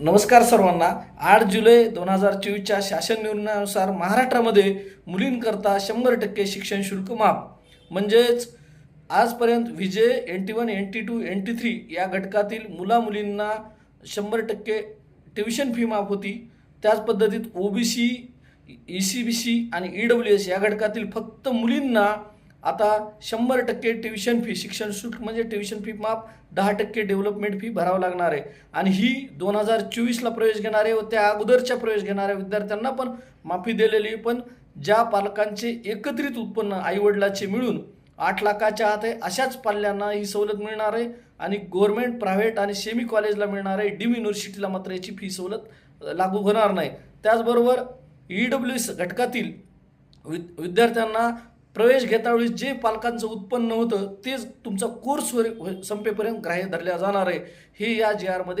नमस्कार सर्वांना. आठ जुलै दोन हजार चोवीसच्या शासन निर्णयानुसार महाराष्ट्रामध्ये मुलींकरता शंभर टक्के शिक्षण शुल्क माफ. म्हणजेच आजपर्यंत VJ N T one N T two N T three या घटकातील मुला मुलींना शंभर टक्के ट्युशन फी माफ होती. त्याच पद्धतीत O B C E C B C आणि ई डब्ल्यू एस या घटकातील फक्त मुलींना आता शंभर टक्के ट्युशन फी शिक्षण शुल्क म्हणजे ट्युशन फी माफ दहा टक्के डेव्हलपमेंट फी भरावं लागणार आहे. आणि ही दोन हजार चोवीसला प्रवेश घेणारे व त्या अगोदरच्या प्रवेश घेणाऱ्या विद्यार्थ्यांना पण माफी दिलेली पण ज्या पालकांचे एकत्रित उत्पन्न आईवडिलाचे मिळून आठ लाखाच्या आत आहे अशाच पाल्यांना ही सवलत मिळणार आहे. आणि गव्हर्मेंट प्रायव्हेट आणि सेमी कॉलेजला मिळणार आहे. डीम युनिव्हर्सिटीला मात्र याची फी सवलत लागू होणार नाही. त्याचबरोबर ई डब्ल्यू एस घटकातील विद विद्यार्थ्यांना प्रवेश घेतावेळी जे पालकांचं उत्पन्न होतं तेच तुमचा कोर्स संपेपर्यंत ग्राह्य धरल्या जाणार आहे. हे या जी आरमध्ये